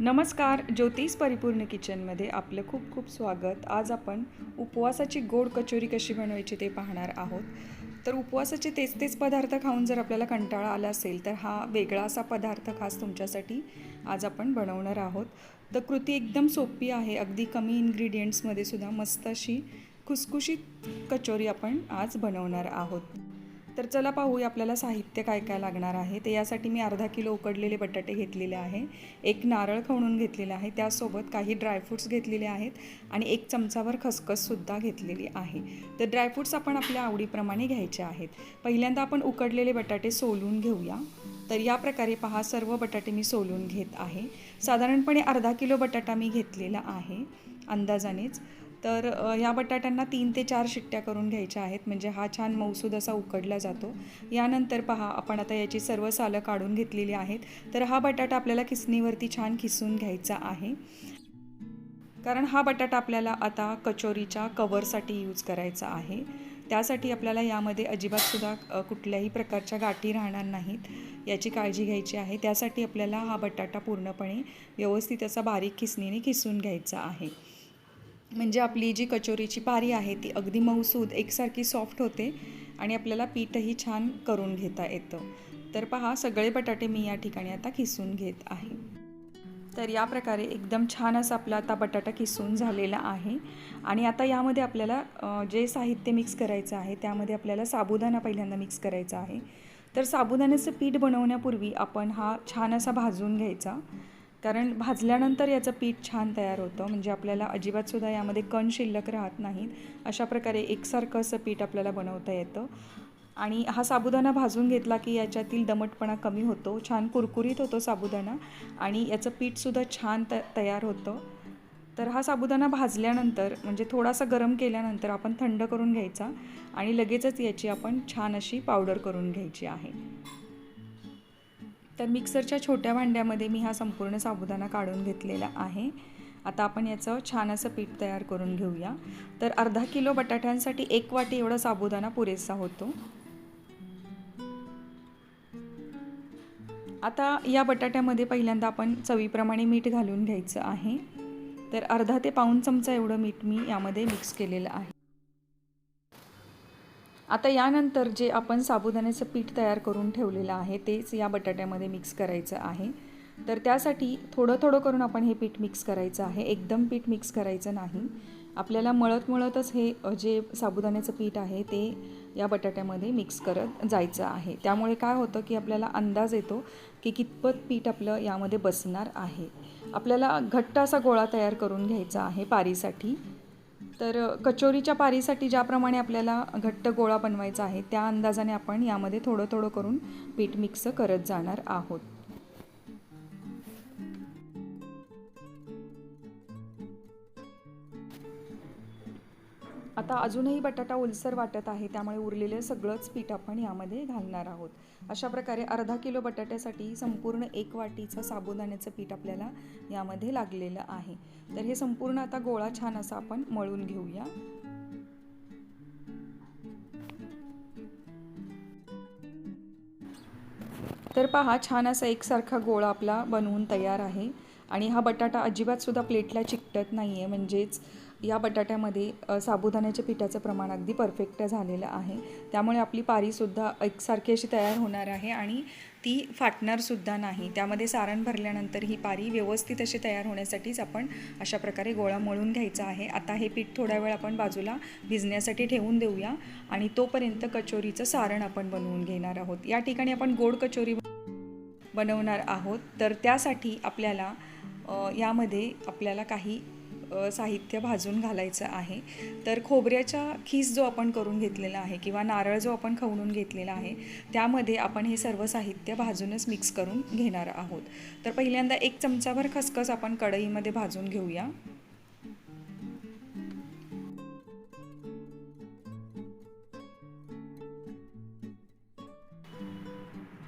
नमस्कार ज्योतिष परिपूर्ण किचनमध्ये आपलं खूप खूप स्वागत. आज आपण उपवासाची गोड कचोरी कशी बनवायची ते पाहणार आहोत. तर उपवासाचे तेच तेच पदार्थ खाऊन जर आपल्याला कंटाळा आला असेल तर हा वेगळा असा पदार्थ खास तुमच्यासाठी आज आपण बनवणार आहोत. तर कृती एकदम सोपी आहे. अगदी कमी इन्ग्रेडियंट्समध्ये सुद्धा मस्त अशी खुसखुशीत कचोरी आपण आज बनवणार आहोत. तर चला पाहूया आपल्याला साहित्य काय काय लागणार आहे. ते यासाठी मी अर्धा किलो उकडलेले बटाटे घेतलेले आहे. एक नारळ खवणून घेतलेला आहे. त्यासोबत काही ड्रायफ्रूट्स घेतलेले आहेत आणि एक चमचाभर खसखससुद्धा घेतलेली आहे. तर ड्रायफ्रूट्स आपण आपल्या आवडीप्रमाणे घ्यायचे आहेत. पहिल्यांदा आपण उकडलेले बटाटे सोलून घेऊया. तर या प्रकारे पहा सर्व बटाटे मी सोलून घेत आहे. साधारणपणे अर्धा किलो बटाटा मी घेतलेला आहे. अंदाजानेच तर ह्या बटाट्यांना तीन ते चार शिट्ट्या करून घ्यायच्या आहेत. म्हणजे हा छान मौसूद असा उकडला जातो. यानंतर पहा आपण आता याची सर्व सालं काढून घेतलेली आहेत. तर हा बटाटा आपल्याला किसणीवरती छान किसून घ्यायचा आहे. कारण हा बटाटा आपल्याला आता कचोरीच्या कवरसाठी यूज करायचा आहे. त्यासाठी आपल्याला यामध्ये अजिबातसुद्धा कुठल्याही प्रकारच्या गाठी राहणार नाहीत. याची काळजी घ्यायची आहे. त्यासाठी आपल्याला हा बटाटा पूर्णपणे व्यवस्थित असा बारीक खिसणीने खिसून घ्यायचा आहे. म्हणजे आपली जी कचोरीची पारी आहे ती अगदी मऊसूद एकसारखी सॉफ्ट होते आणि आपल्याला पीठही छान करून घेता येतं. तर पहा सगळे बटाटे मी या ठिकाणी आता किसून घेत आहे. तर या प्रकारे एकदम छान असा आपला आता बटाटा किसून झालेला आहे. आणि आता यामध्ये आपल्याला जे साहित्य मिक्स करायचं आहे त्यामध्ये आपल्याला साबुदाणा पहिल्यांदा मिक्स करायचा आहे. तर साबुदाण्याचं पीठ बनवण्यापूर्वी आपण हा छान असा भाजून घ्यायचा. कारण भाजल्यानंतर याचं पीठ छान तयार होतं. म्हणजे आपल्याला अजिबातसुद्धा यामध्ये कण शिल्लक राहत नाहीत. अशा प्रकारे एकसारखं असं पीठ आपल्याला बनवता येतं. आणि हा साबुदाणा भाजून घेतला की याच्यातील दमटपणा कमी होतो. छान कुरकुरीत होतो साबुदाणा. आणि याचं पीठसुद्धा छान त तयार होतं. तर हा साबुदाणा भाजल्यानंतर म्हणजे थोडासा गरम केल्यानंतर आपण थंड करून घ्यायचा. आणि लगेचच याची आपण छान अशी पावडर करून घ्यायची आहे. तर मिक्सरच्या छोट्या भांड्यामध्ये मी हा संपूर्ण साबुदाणा काढून घेतलेला आहे. आता आपण याचं छान असं पीठ तयार करून घेऊया. तर अर्धा किलो बटाट्यांसाठी एक वाटी एवढा साबुदाणा पुरेसा होतो. आता या बटाट्यामध्ये पहिल्यांदा आपण चवीप्रमाणे मीठ घालून घ्यायचं आहे. तर अर्धा ते पाऊण चमचा एवढं मीठ मी यामध्ये मिक्स केलेलं आहे. आता यानंतर जे आपण साबुदाण्याचं पीठ तयार करून ठेवलेलं आहे तेच या बटाट्यामध्ये मिक्स करायचं आहे. तर त्यासाठी थोडं थोडं करून आपण हे पीठ मिक्स करायचं आहे. एकदम पीठ मिक्स करायचं नाही. आपल्याला मळत मळतच हे जे साबुदाण्याचं पीठ आहे ते या बटाट्यामध्ये मिक्स करत जायचं आहे. त्यामुळे काय होतं की आपल्याला अंदाज येतो की कितपत पीठ आपलं यामध्ये बसणार आहे. आपल्याला घट्ट असा गोळा तयार करून घ्यायचा आहे पारीसाठी. तर कचोरीच्या पारीसाठी ज्याप्रमाणे आपल्याला घट्ट गोळा बनवायचा आहे त्या अंदाजाने आपण यामध्ये थोडं थोडं करून पीठ मिक्स करत जाणार आहोत. आता अजूनही बटाटा ओलसर वाटत आहे त्यामुळे उरलेलं सगळंच पीठ आपण यामध्ये घालणार आहोत. अशा प्रकारे अर्धा किलो बटाट्यासाठी संपूर्ण एक वाटीचं साबुदाण्याचं पीठ आपल्याला यामध्ये लागलेलं आहे. तर हे संपूर्ण आता गोळा छान असा आपण मळून घेऊया. तर पहा छान असा एकसारखा गोळा आपला बनवून तयार आहे. आणि हा बटाटा अजिबातसुद्धा प्लेटला चिकटत नाही आहे म्हणजेच या बटाट्यामध्ये साबुदाण्याच्या पिठाचं प्रमाण अगदी परफेक्ट झालेलं आहे. त्यामुळे आपली पारीसुद्धा एकसारखी अशी तयार होणार आहे आणि ती फाटणारसुद्धा नाही. त्यामध्ये सारण भरल्यानंतर ही पारी व्यवस्थित अशी तयार होण्यासाठीच आपण अशा प्रकारे गोळा मळून घ्यायचा आहे. आता हे पीठ थोड्या वेळ आपण बाजूला भिजण्यासाठी ठेवून देऊया आणि तोपर्यंत कचोरीचं सारण आपण बनवून घेणार आहोत. या ठिकाणी आपण गोड कचोरी बनवणार आहोत. तर त्यासाठी आपल्याला यामध्ये आपल्याला काही साहित्य भाजून घालायचं आहे. तर खोबऱ्याचा खीस जो आपण करून घेतलेला आहे किंवा नारळ जो आपण खवणून घेतलेला आहे त्यामध्ये आपण हे सर्व साहित्य भाजूनच मिक्स करून घेणार आहोत. तर पहिल्यांदा एक चमचाभर खसखस आपण कढईमध्ये भाजून घेऊया.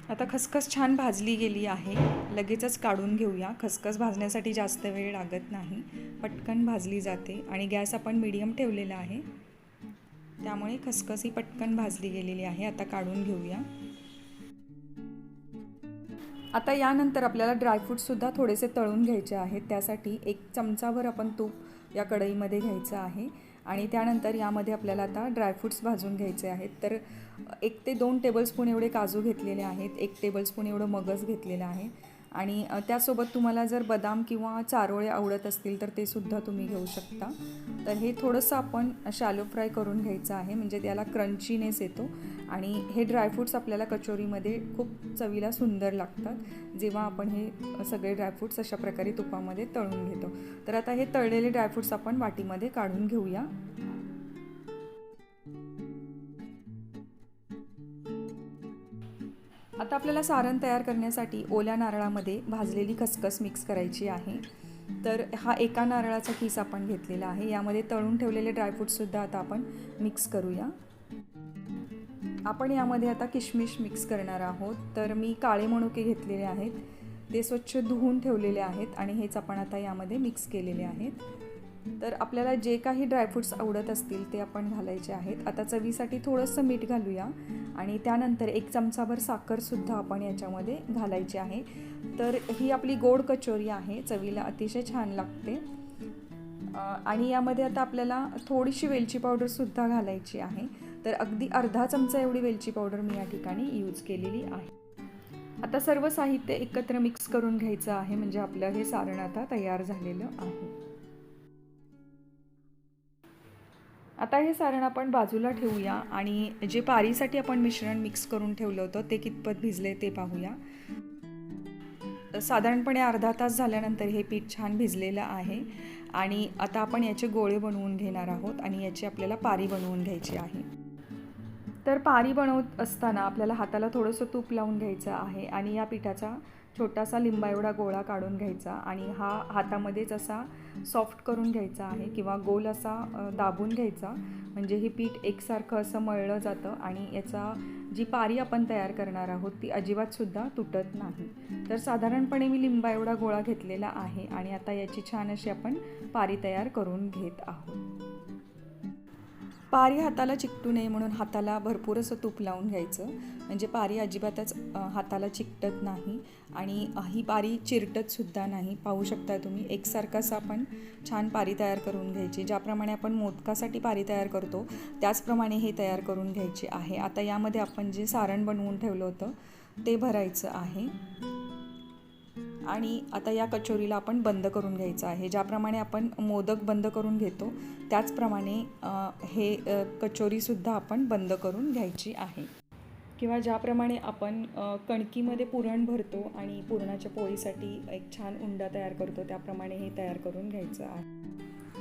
आता खसखस छान भाजली गेली आहे. लगेचच काढून घेऊया. खसखस भाजण्यासाठी जास्त वेळ लागत नाही. पटकन भाजली जाते आणि गॅस आपण मीडियम ठेवलेला आहे. त्यामुळे खसखस ही पटकन भाजली गेलेली आहे. आता काढून घेऊया. आता यानंतर आपल्याला ड्रायफ्रूटसुद्धा थोडेसे तळून घ्यायचे आहेत. त्यासाठी एक चमचाभर आपण तूप या कढईमध्ये घ्यायचं आहे. आणि त्यानंतर यामध्ये आपल्याला आता ड्रायफ्रूट्स भाजून घ्यायचे आहेत. तर एक ते दोन टेबलस्पून एवढे काजू घेतलेले आहेत एक टेबलस्पून एवढं मगज घेतलेलं आहे. आणि त्यासोबत तुम्हाला जर बदाम किंवा चारोळे आवडत असतील तर ते सुद्धा तुम्ही घेऊ शकता. तर हे थोडंसं आपण शॅलो फ्राय करून घ्यायचं आहे म्हणजे त्याला क्रंचीनेस येतो. आणि हे ड्रायफ्रूट्स आपल्याला कचोरीमध्ये खूप चवीला सुंदर लागतात. जेव्हा आपण हे सगळे ड्रायफ्रूट्स अशा प्रकारे तुपामध्ये तळून घेतो. तर आता हे तळलेले ड्रायफ्रूट्स आपण वाटीमध्ये काढून घेऊया. आता आपल्याला सारण तयार करण्यासाठी ओल्या नारळामध्ये भाजलेली खसखस मिक्स करायची आहे. तर हा एका नारळाचा किस आपण घेतलेला आहे. यामध्ये तळून ठेवलेले ड्रायफ्रूटसुद्धा आता आपण मिक्स करूया. आपण यामध्ये आता किशमिश मिक्स करणार आहोत. तर मी काळे मणुके घेतलेले आहेत. ते स्वच्छ धुवून ठेवलेले आहेत आणि हेच आपण आता यामध्ये मिक्स केलेले आहेत. तर आपल्याला जे काही ड्रायफ्रूट्स आवडत असतील ते आपण घालायचे आहेत. आता चवीसाठी थोडंसं मीठ घालूया आणि त्यानंतर एक चमचाभर साखरसुद्धा आपण याच्यामध्ये घालायची आहे. तर ही आपली गोड कचोरी आहे चवीला अतिशय छान लागते. आणि यामध्ये आता आपल्याला थोडीशी वेलची पावडरसुद्धा घालायची आहे. तर अगदी अर्धा चमचा एवढी वेलची पावडर मी या ठिकाणी यूज केलेली आहे. आता सर्व साहित्य एकत्र मिक्स करून घ्यायचं आहे म्हणजे आपलं हे सारण आता तयार झालेलं आहे. आता हे सारण आपण बाजूला ठेवूया आणि जे पारीसाठी आपण मिश्रण मिक्स करून ठेवलं होतं ते कितपत भिजले ते पाहूया. साधारणपणे अर्धा तास झाल्यानंतर हे पीठ छान भिजलेलं आहे आणि आता आपण याचे गोळे बनवून घेणार आहोत आणि याची आपल्याला पारी बनवून घ्यायची आहे. तर पारी बनवत असताना आपल्याला हाताला थोडंसं तूप लावून घ्यायचं आहे आणि या पिठाचा छोटासा लिंबा एवढा गोळा काढून घ्यायचा आणि हा हातामध्येच असा सॉफ्ट करून घ्यायचा आहे किंवा गोल असा दाबून घ्यायचा. म्हणजे हे पीठ एकसारखं असं मळलं जातं आणि याचा जी पारी आपण तयार करणार आहोत ती अजिबातसुद्धा तुटत नाही. तर साधारणपणे मी लिंबा एवढा गोळा घेतलेला आहे आणि आता याची छान अशी आपण पारी तयार करून घेत आहोत. पारी हाताला चिकटू नये म्हणून हाताला भरपूर असं तूप लावून घ्यायचं. म्हणजे पारी अजिबातच हाताला चिकटत नाही आणि ही पारी चिरटतसुद्धा नाही. पाहू शकता तुम्ही एकसारखं असं आपण छान पारी तयार करून घ्यायची. ज्याप्रमाणे आपण मोदकासाठी पारी तयार करतो त्याचप्रमाणे हे तयार करून घ्यायची आहे. आता यामध्ये आपण जे सारण बनवून ठेवलं होतं ते भरायचं आहे. आणि आता या कचोरीला आपण बंद करून घ्यायचं आहे. ज्याप्रमाणे आपण मोदक बंद करून घेतो त्याचप्रमाणे हे कचोरीसुद्धा आपण बंद करून घ्यायची आहे. किंवा ज्याप्रमाणे आपण कणकीमध्ये पुरण भरतो आणि पुरणाच्या पोळीसाठी एक छान उंडा तयार करतो त्याप्रमाणे हे तयार करून घ्यायचं आहे.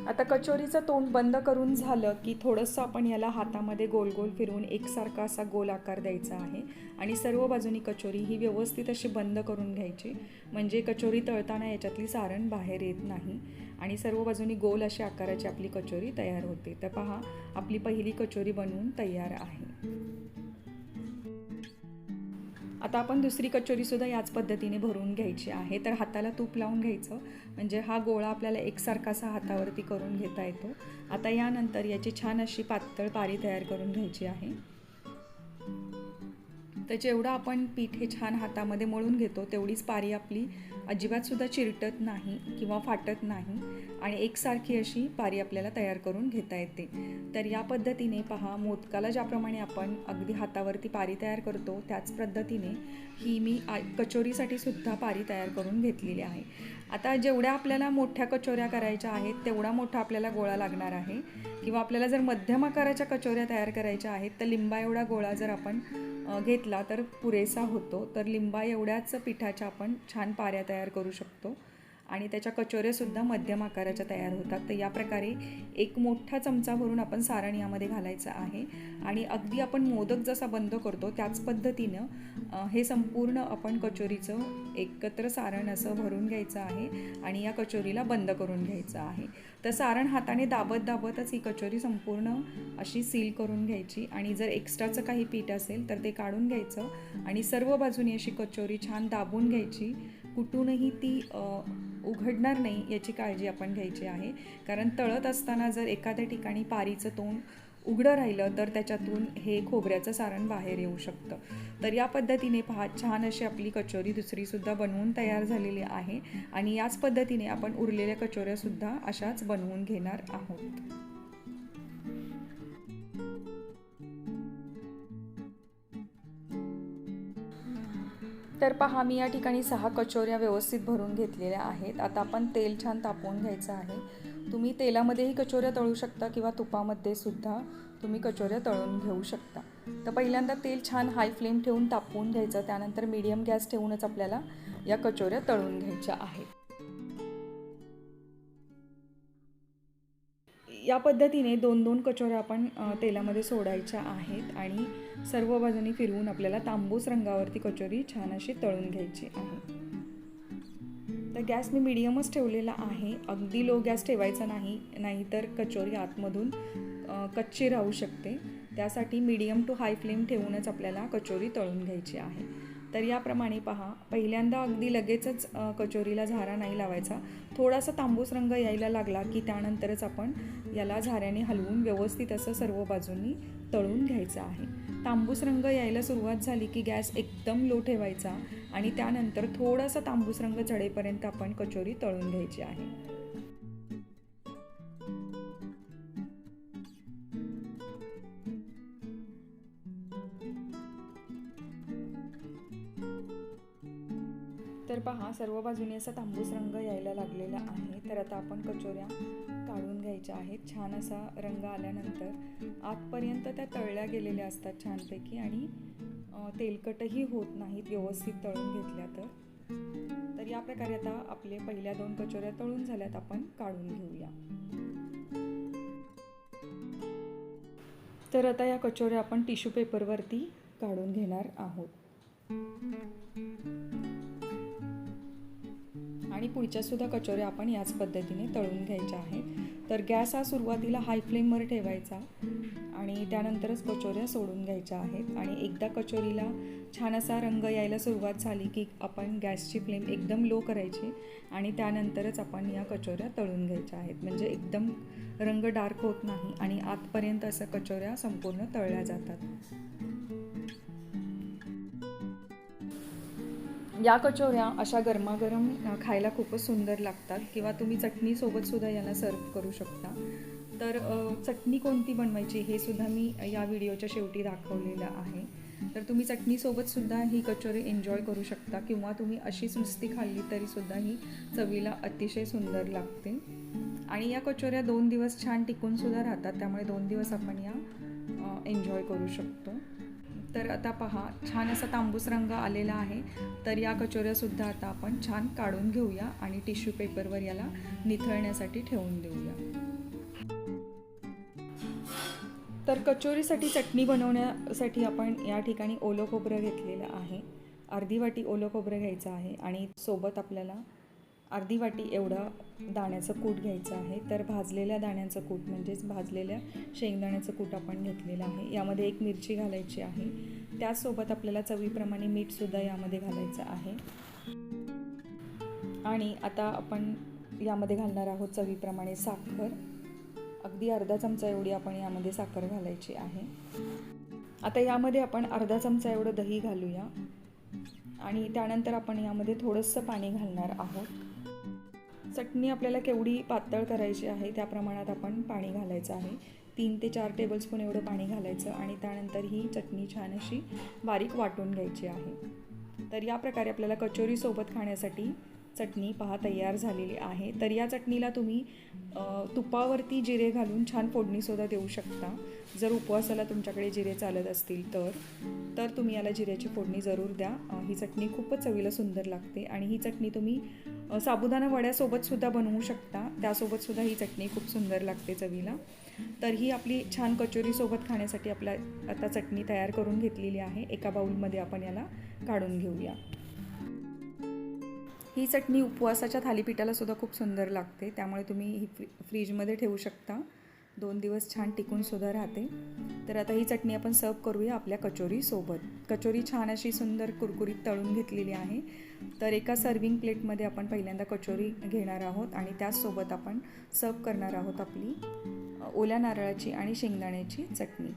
आता कचोरीचं तोंड बंद करून झालं की थोडंसं आपण याला हातामध्ये गोल गोल फिरवून एकसारखा असा गोल आकार द्यायचा आहे. आणि सर्व बाजूनी कचोरी ही व्यवस्थित अशी बंद करून घ्यायची. म्हणजे कचोरी तळताना याच्यातली सारण बाहेर येत नाही. आणि सर्व बाजूनी गोल अशा आकाराची आपली कचोरी तयार होते. तर पहा आपली पहिली कचोरी बनवून तयार आहे. आता आपण दुसरी कचोरीसुद्धा याच पद्धतीने भरून घ्यायची आहे. तर हाताला तूप लावून घ्यायचं. म्हणजे हा गोळा आपल्याला एकसारखासा हातावरती करून घेता येतो. आता यानंतर याची छान अशी पातळ पारी तयार करून घ्यायची आहे. तर जेवढं आपण पीठ हे छान हातामध्ये मळून घेतो तेवढीच पारी आपली अजिबातसुद्धा चिरटत नाही किंवा फाटत नाही आणि एकसारखी अशी पारी आपल्याला तयार करून घेता येते. तर या पद्धतीने पहा मोदकाला ज्याप्रमाणे आपण अगदी हातावरती पारी तयार करतो त्याच पद्धतीने ही मी आ कचोरीसाठी सुद्धा पारी तयार करून घेतलेली आहे. आता जेवढ्या आपल्याला मोठ्या कचोऱ्या करायच्या आहेत तेवढा मोठा आपल्याला गोळा लागणार आहे. किंवा आपल्याला जर मध्यम आकाराच्या कचोऱ्या तयार करायच्या आहेत तर लिंबा एवढा गोळा जर आपण घेतला तर पुरेसा होतो. तर लिंबा एवढ्याच पिठाच्या आपण छान पाऱ्या तयार करू शकतो. आणि त्याच्या कचोऱ्यासुद्धा मध्यम आकाराच्या तयार होतात. तर या प्रकारे एक मोठा चमचा भरून आपण सारण यामध्ये घालायचं आहे. आणि अगदी आपण मोदक जसा बंद करतो त्याच पद्धतीनं हे संपूर्ण आपण कचोरीचं एकत्र सारण असं भरून घ्यायचं आहे आणि या कचोरीला बंद करून घ्यायचं आहे. तर सारण हाताने दाबत दाबतच ही कचोरी संपूर्ण अशी सील करून घ्यायची आणि जर एक्स्ट्राचं काही पीठ असेल तर ते काढून घ्यायचं आणि सर्व बाजूनी अशी कचोरी छान दाबून घ्यायची. कुठूनही ती उघडणार नाही याची काळजी आपण घ्यायची आहे. कारण तळत असताना जर एखाद्या ठिकाणी पारीचं तोंड उघडं राहिलं तर त्याच्यातून हे खोबऱ्याचं सारण बाहेर येऊ शकतं. तर या पद्धतीने पहा छान अशी आपली कचोरी दुसरीसुद्धा बनवून तयार झालेली आहे. आणि याच पद्धतीने आपण उरलेल्या कचोऱ्यासुद्धा अशाच बनवून घेणार आहोत. तर पहा मी या ठिकाणी सहा कचोऱ्या व्यवस्थित भरून घेतलेल्या आहेत. आता आपण तेल छान तापवून घ्यायचं आहे. तुम्ही तेलामध्येही कचोऱ्या तळू शकता किंवा तुपामध्ये सुद्धा तुम्ही कचोऱ्या तळून घेऊ शकता. तर पहिल्यांदा तेल छान हाय फ्लेम ठेवून तापवून घ्यायचं. त्यानंतर मीडियम गॅस ठेवूनच आपल्याला या कचोऱ्या तळून घ्यायच्या आहेत. या पद्धतीने दोन दोन कचोऱ्या आपण तेलामध्ये सोडायच्या आहेत आणि सर्व बाजूनी फिरवून आपल्याला तांबूस रंगावरती कचोरी छान अशी तळून घ्यायची आहे. तर गॅस मी मिडियमच ठेवलेला आहे. अगदी लो गॅस ठेवायचा नाही नाहीतर कचोरी आतमधून कच्ची राहू शकते. त्यासाठी मीडियम टू हाय फ्लेम ठेवूनच आपल्याला कचोरी तळून घ्यायची आहे. तर याप्रमाणे पहा पहिल्यांदा अगदी लगेचच कचोरीला झारा नाही लावायचा. थोडासा तांबूस रंग यायला लागला की त्यानंतरच आपण याला झाऱ्याने हलवून व्यवस्थित असं सर्व बाजूंनी तळून घ्यायचं आहे. तांबूस रंग यायला सुरुवात झाली की गॅस एकदम लो ठेवायचा आणि त्यानंतर थोडासा तांबूस रंग चढेपर्यंत आपण कचोरी तळून घ्यायची आहे. तर पहा सर्व बाजूने असा तांबूस रंग यायला लागलेला आहे. तर आता आपण कचोऱ्या काढून घ्यायच्या आहेत. छान असा रंग आल्यानंतर आतपर्यंत त्या तळल्या गेलेल्या असतात छानपैकी आणि तेलकटही होत नाहीत व्यवस्थित तळून घेतल्या तर. तर या प्रकारे आता आपले पहिल्या दोन कचोऱ्या तळून झाल्यात. आपण काढून घेऊया. तर आता या कचोऱ्या आपण टिश्यू पेपरवरती काढून घेणार आहोत. आणि पुढच्यासुद्धा कचोऱ्या आपण याच पद्धतीने तळून घ्यायच्या आहेत. तर गॅस हा सुरुवातीला हाय फ्लेमवर ठेवायचा आणि त्यानंतरच कचोऱ्या सोडून घ्यायच्या आहेत. आणि एकदा कचोरीला छान असा रंग यायला सुरुवात झाली की आपण गॅसची फ्लेम एकदम लो करायची आणि त्यानंतरच आपण या कचोऱ्या तळून घ्यायच्या आहेत. म्हणजे एकदम रंग डार्क होत नाही आणि आतपर्यंत असं कचोऱ्या संपूर्ण तळल्या जातात. या कचोऱ्या अशा गरमागरम खायला खूपच सुंदर लागतात किंवा तुम्ही चटणीसोबत सुद्धा याला सर्व करू शकता. तर चटणी कोणती बनवायची हे सुद्धा मी या व्हिडिओच्या शेवटी दाखवलेलं आहे. तर तुम्ही चटणीसोबत सुद्धा ही कचोरी एन्जॉय करू शकता किंवा तुम्ही अशीच नुसती खाल्ली तरी सुद्धा ही चवीला अतिशय सुंदर लागते. आणि या कचोऱ्या दोन दिवस छान टिकून सुद्धा राहतात त्यामुळे दोन दिवस आपण या एन्जॉय करू शकतो. तर आता पहा छान असा तांबूस रंग आलेला आहे. तर या कचोऱ्यासुद्धा आता आपण छान काढून घेऊया आणि टिश्यू पेपरवर याला निथळण्यासाठी ठेवून देऊया. तर कचोरीसाठी चटणी बनवण्यासाठी आपण या ठिकाणी ओलं खोबरं घेतलेलं आहे. अर्धी वाटी ओलं खोबरं घ्यायचं आहे आणि सोबत आपल्याला अर्धी वाटी एवढं दाण्याचं कूट घ्यायचं आहे. तर भाजलेल्या दाण्याचं कूट म्हणजेच भाजलेल्या शेंगदाण्याचं कूट आपण घेतलेलं आहे. यामध्ये एक मिरची घालायची आहे. त्याचसोबत आपल्याला चवीप्रमाणे मीठसुद्धा यामध्ये घालायचं आहे. आणि आता आपण यामध्ये घालणार आहोत चवीप्रमाणे साखर. अगदी अर्धा चमचा एवढी आपण यामध्ये साखर घालायची आहे. आता यामध्ये आपण अर्धा चमचा एवढं दही घालूया. आणि त्यानंतर आपण यामध्ये थोडंसं पाणी घालणार आहोत. चटणी आपल्याला केवढी पातळ करायची आहे त्या प्रमाणात आपण पाणी घालायचं आहे. तीन ते चार टेबलस्पून एवढं पाणी घालायचं आणि त्यानंतर ही चटणी छान अशी बारीक वाटून घ्यायची आहे. तर या प्रकारे आपल्याला कचोरीसोबत खाण्यासाठी चटणी पहा तयार झालेली आहे. तर या चटणीला तुम्ही तुपावरती जिरे घालून छान फोडणीसुद्धा देऊ शकता. जर उपवासाला तुमच्याकडे जिरे चालत असतील तर तर तुम्ही याला जिऱ्याची फोडणी जरूर द्या. ही चटणी खूपच चवीला सुंदर लागते आणि ही चटणी तुम्ही अ, साबुदाणा वड्यासोबतसुद्धा बनवू शकता. त्यासोबतसुद्धा ही चटणी खूप सुंदर लागते चवीला. तर ही आपली छान कचोरीसोबत खाण्यासाठी आपला आता चटणी तयार करून घेतलेली आहे. एका बाऊलमध्ये आपण याला काढून घेऊया. ही चटणी उपवासाच्या थालीपीठाला सुद्धा खूप सुंदर लागते. त्यामुळे तुम्ही ही फ्री फ्रीजमध्ये ठेवू शकता. दोन दिवस छान टिकून सुद्धा राहते. तर आता ही चटणी आपण सर्व करूया आपल्या कचोरीसोबत कचोरी छान अशी सुंदर कुरकुरीत तळून घेतलेली आहे. तर एका सर्विंग प्लेटमध्ये आपण पहिल्यांदा कचोरी घेणार आहोत आणि त्याचसोबत आपण सर्व करणार आहोत आपली ओल्या नारळाची आणि शेंगदाण्याची चटणी.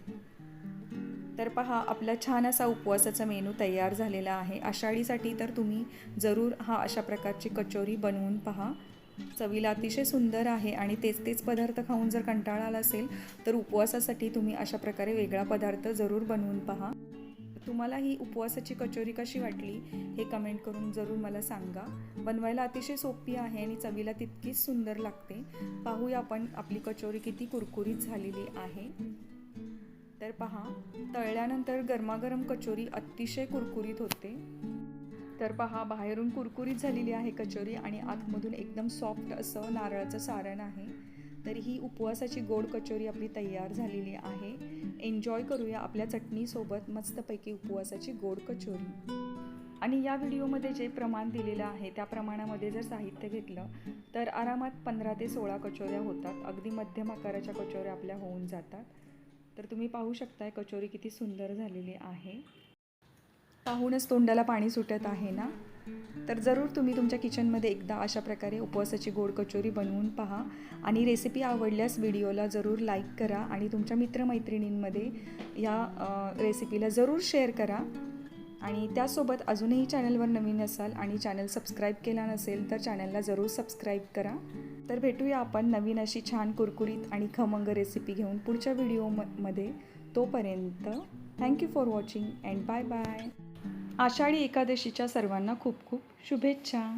तर पहा आपला छान असा उपवासाचा मेनू तयार झालेला आहे. आषाढीसाठी तर तुम्ही जरूर हा अशा प्रकारची कचोरी बनवून पहा. चवीला अतिशय सुंदर आहे आणि तेच तेच पदार्थ खाऊन जर कंटाळा आला असेल तर उपवासासाठी तुम्ही अशा प्रकारे वेगळा पदार्थ जरूर बनवून पहा. तुम्हाला ही उपवासाची कचोरी कशी वाटली हे कमेंट करून जरूर मला सांगा. बनवायला अतिशय सोपी आहे आणि चवीला तितकीच सुंदर लागते. पाहूया आपण आपली कचोरी किती कुरकुरीत झालेली आहे. तर पहा तळल्यानंतर गरमागरम कचोरी अतिशय कुरकुरीत होते. तर पहा बाहेरून कुरकुरीत झालेली आहे कचोरी आणि आतमधून एकदम सॉफ्ट असं नारळाचं सारण आहे. तर ही उपवासाची गोड कचोरी आपली तयार झालेली आहे. एन्जॉय करूया आपल्या चटणीसोबत मस्तपैकी उपवासाची गोड कचोरी. आणि या व्हिडिओमध्ये जे प्रमाण दिलेलं आहे त्या प्रमाणामध्ये जर साहित्य घेतलं तर आरामात पंधरा ते सोळा कचोऱ्या होतात. अगदी मध्यम आकाराच्या कचोऱ्या आपल्या होऊन जातात. तर तुम्ही पाहू शकताय कचोरी किती सुंदर झालेली आहे. पाहूनच तोंडाला पाणी सुटत आहे ना? तर जरूर तुम्ही तुमच्या किचनमध्ये एकदा अशा प्रकारे उपवासाची गोड कचोरी बनवून पहा. आणि रेसिपी आवडल्यास व्हिडिओला जरूर लाईक करा आणि तुमच्या मित्रमैत्रिणींमध्ये या रेसिपीला जरूर शेअर करा. आणि त्यासोबत अजूनही चॅनलवर नवीन असाल आणि चॅनल सबस्क्राईब केला नसेल तर चॅनलला जरूर सबस्क्राईब करा. तर भेटूया आपण नवीन अशी छान कुरकुरीत आणि खमंग रेसिपी घेऊन पुढच्या व्हिडिओमध्ये तोपर्यंत thank you for watching and bye bye Ashadhi एकादशीच्या सर्वांना खूप खूप शुभेच्छा.